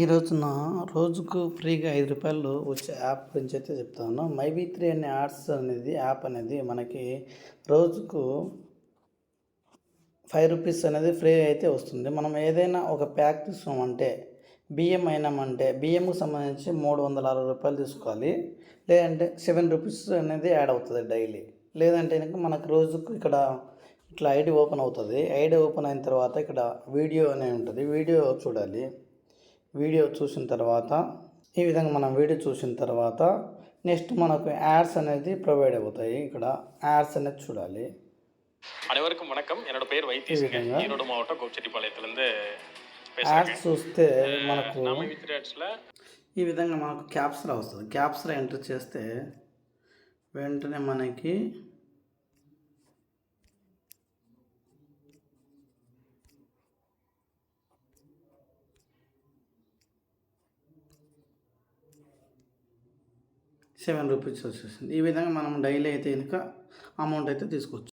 ఈ రోజున రోజుకు ఫ్రీగా ఐదు రూపాయలు వచ్చే యాప్ గురించి అయితే చెప్తాను మైబీ త్రీ అనే ఆర్ట్స్ అనేది యాప్ అనేది మనకి రోజుకు ఫైవ్ రూపీస్ అనేది ఫ్రీ అయితే వస్తుంది. మనం ఏదైనా ఒక ప్యాక్ తీసుకున్నామంటే బియ్యం అయినామంటే బియ్యంకు సంబంధించి మూడు వందల అరవై రూపాయలు తీసుకోవాలి. లేదంటే సెవెన్ రూపీస్ అనేది యాడ్ అవుతుంది డైలీ. లేదంటే కనుక మనకు రోజుకు ఇక్కడ ఇట్లా ఐడి ఓపెన్ అవుతుంది. ఐడి ఓపెన్ అయిన తర్వాత ఇక్కడ వీడియో అనేది ఉంటుంది. వీడియో చూడాలి. వీడియో చూసిన తర్వాత ఈ విధంగా మనం వీడియో చూసిన తర్వాత నెక్స్ట్ మనకు యాడ్స్ అనేది ప్రొవైడ్ అవుతాయి ఇక్కడ యాడ్స్ అనేది చూడాలి அனைவருக்கும் வணக்கம் என்னோட பேர் வைத்தீஸ்ங்க ஈரோடு மாவட்டம் கோச்செட்டிப்பாளையத்துலேருந்து பேசுகிறேன் యాడ్స్ చూస్తే మనకు நாம வித் ரேட்ஸில் ఈ విధంగా మనకు క్యాప్స్రా వస్తుంది క్యాప్స్రా ఎంటర్ చేస్తే వెంటనే మనకి సెవెన్ రూపీస్ వచ్చేసింది ఈ విధంగా మనం డైలీ అయితే కనుక అమౌంట్ అయితే తీసుకోవచ్చు.